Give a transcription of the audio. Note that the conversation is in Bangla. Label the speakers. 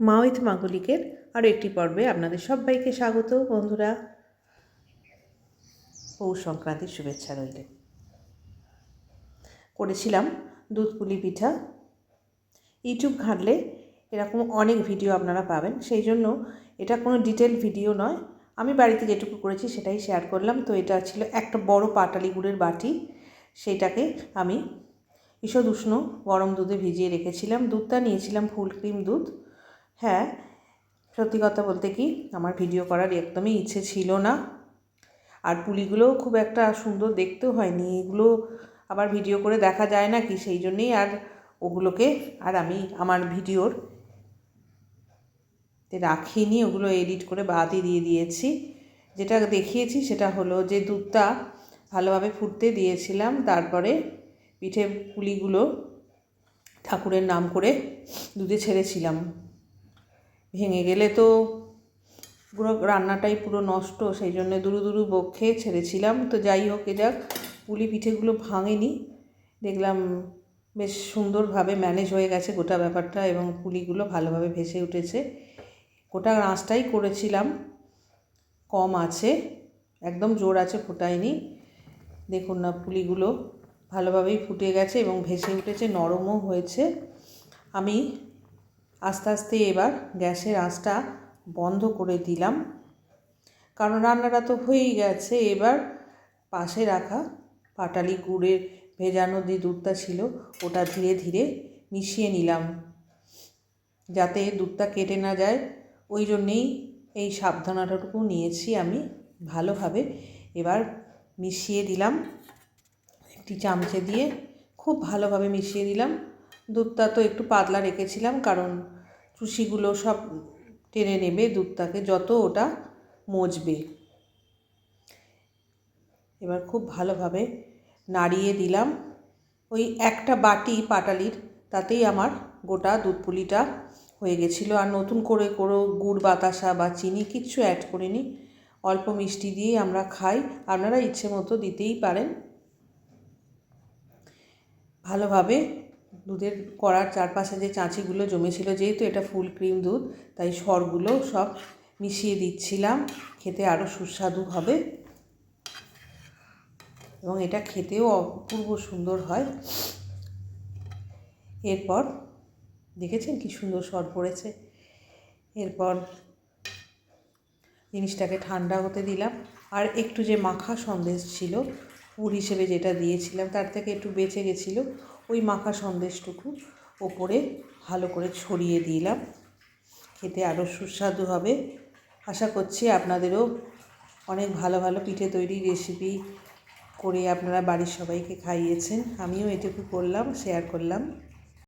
Speaker 1: মা মাঙ্গলিকের আরও একটি পর্বে আপনাদের সবাইকে স্বাগত, বন্ধুরা। পৌষ সংক্রান্তির শুভেচ্ছা রইল। করেছিলাম দুধ পুলি পিঠা। ইউটিউব ঘাঁটলে এরকম অনেক ভিডিও আপনারা পাবেন, সেই জন্য এটা কোনো ডিটেল ভিডিও নয়। আমি বাড়িতে যেটুকু করেছি সেটাই শেয়ার করলাম। তো এটা ছিল একটা বড় পাটালি গুড়ের বাটি। সেটাকে আমি ঈষদ উষ্ণ গরম দুধে ভিজিয়ে রেখেছিলাম। দুধটা নিয়েছিলাম ফুল ক্রিম দুধ। হ্যাঁ সত্যি কথা বলতে কি, আমার ভিডিও করার একদমই ইচ্ছে ছিল না। আর পুলিগুলোও খুব একটা সুন্দর দেখতেও হয়নি, এগুলো আবার ভিডিও করে দেখা যায় না কি, সেই জন্যেই আর ওগুলোকে আর আমি আমার ভিডিওর রাখিনি, ওগুলো এডিট করে বাদই দিয়ে দিয়েছি। যেটা দেখিয়েছি সেটা হলো যে দুধটা ভালোভাবে ফুটতে দিয়েছিলাম, তারপরে পিঠে পুলিগুলো ঠাকুরের নাম করে দুধে ছেড়েছিলাম। ভেঙে গেলে তো পুরো রান্নাটাই পুরো নষ্ট, সেই জন্য দুরু দুরু বক্ষে ছেড়েছিলাম। তো যাই হোক, এ যাক, পুলি পিঠেগুলো ভাঙেনি। দেখলাম বেশ সুন্দরভাবে ম্যানেজ হয়ে গেছে গোটা ব্যাপারটা এবং পুলিগুলো ভালোভাবে ভেসে উঠেছে। গোটা আঁচটাই করেছিলাম। কম আছে, একদম জোর আছে ফোটায়নি। দেখুন না, পুলিগুলো ভালোভাবেই ফুটে গেছে এবং ভেসে উঠেছে, নরমও হয়েছে। আমি আস্তে আস্তে এবার গ্যাসের আঁচটা বন্ধ করে দিলাম। কারণ রান্নাটা তো হয়েই গেছে, এবার পাশে রাখা পাটালি গুড়ের ভেজানো যে দুধটা ছিল, ওটা ধীরে ধীরে মিশিয়ে নিলাম। যাতে দুধটা কেটে না যায়, ওই জন্যেই এই সাবধানতাটুকু নিয়েছি আমি ভালোভাবে। এবার মিশিয়ে দিলাম, একটি চামচে দিয়ে খুব ভালোভাবে মিশিয়ে দিলাম। দুধটা তো একটু পাতলা রেখেছিলাম, কারণ চুষিগুলো সব টেনে নেবে দুধটাকে, যত ওটা মজবে। এবার খুব ভালোভাবে নাড়িয়ে দিলাম। ওই একটা বাটি পাটালির, তাতেই আমার গোটা দুধ পুলিটা হয়ে গেছিল। আর নতুন করে কোনো গুড় বাতাসা বা চিনি কিচ্ছু অ্যাড করিনি। অল্প মিষ্টি দিয়েই আমরা খাই। আপনারা ইচ্ছে মতো দিতেই পারেন। ভালোভাবে দুধের কড়ার চারপাশে যে চাঁচিগুলো জমেছিল, যেহেতু এটা ফুল ক্রিম দুধ, তাই সরগুলো সব মিশিয়ে দিচ্ছিলাম। খেতে আরও সুস্বাদু হবে। এবং এটা খেতেও অপূর্ব সুন্দর হয়। এরপর, দেখেছেন কি সুন্দর সর পড়েছে? এরপর জিনিসটাকে ঠান্ডা হতে দিলাম। আর একটু যে মাখা সন্দেশ ছিল পুর হিসেবে যেটা দিয়েছিলাম, তার থেকে একটু বেঁচে গেছিল। ওই মাখা সন্দেশটুকু ওপরে ভালো করে ছড়িয়ে দিলাম। খেতে আরও সুস্বাদু হবে। আশা করছি আপনাদেরও অনেক ভালো ভালো পিঠে তৈরি রেসিপি করে আপনারা বাড়ির সবাইকে খাইয়েছেন। আমিও এটুকু করলাম শেয়ার করলাম।